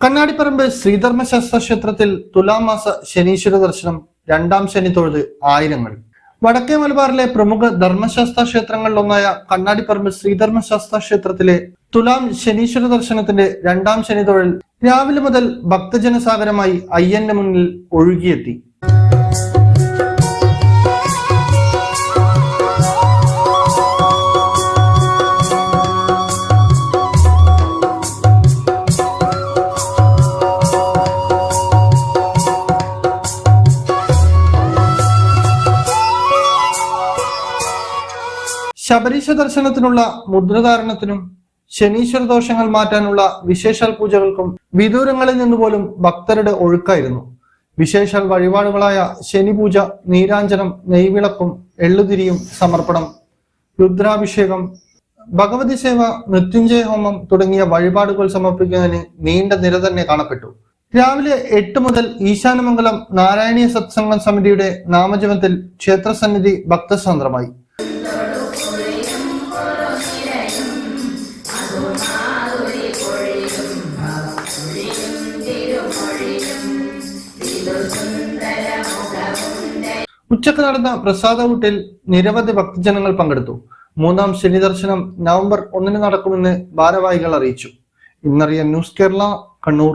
കണ്ണാടിപ്പറമ്പ് ശ്രീധർമ്മശാസ്ത്ര ക്ഷേത്രത്തിൽ തുലാമാസ ശനീശ്വര ദർശനം രണ്ടാം ശനി തൊഴുത് ആയിരങ്ങൾ. വടക്കേ മലബാറിലെ പ്രമുഖ ധർമ്മശാസ്ത്ര ക്ഷേത്രങ്ങളിലൊന്നായ കണ്ണാടിപ്പറമ്പ് ശ്രീധർമ്മശാസ്ത്ര ക്ഷേത്രത്തിലെ തുലാം ശനീശ്വര ദർശനത്തിന്റെ രണ്ടാം ശനി തൊഴിൽ രാവിലെ മുതൽ ഭക്തജനസാഗരമായി അയ്യന്റെ മുന്നിൽ ഒഴുകിയെത്തി. ശബരീശ ദർശനത്തിനുള്ള മുദ്രധാരണത്തിനും ശനീശ്വര ദോഷങ്ങൾ മാറ്റാനുള്ള വിശേഷാൽ പൂജകൾക്കും വിദൂരങ്ങളിൽ നിന്നുപോലും ഭക്തരുടെ ഒഴുക്കായിരുന്നു. വിശേഷാൽ വഴിപാടുകളായ ശനിപൂജ നീരാഞ്ജനം നെയ്വിളക്കും എള്ളുതിരിയും സമർപ്പണം രുദ്രാഭിഷേകം ഭഗവതി സേവ മൃത്യുഞ്ജയ ഹോമം തുടങ്ങിയ വഴിപാടുകൾ സമർപ്പിക്കുന്നതിന് നീണ്ട നിര തന്നെ കാണപ്പെട്ടു. രാവിലെ എട്ട് മുതൽ ഈശാനമംഗലം നാരായണീയ സത്സംഗം സമിതിയുടെ നാമജപത്തിൽ ക്ഷേത്രസന്നിധി ഭക്തസാന്ദ്രമായി. ഉച്ചയ്ക്ക് നടന്ന പ്രസാദ ഊട്ടിൽ നിരവധി ഭക്തജനങ്ങൾ പങ്കെടുത്തു. മൂന്നാം ശനി ദർശനം നവംബർ ഒന്നിന് നടക്കുമെന്ന് ഭാരവാഹികൾ അറിയിച്ചു. ഇന്നറിയ ന്യൂസ് കേരള കണ്ണൂർ.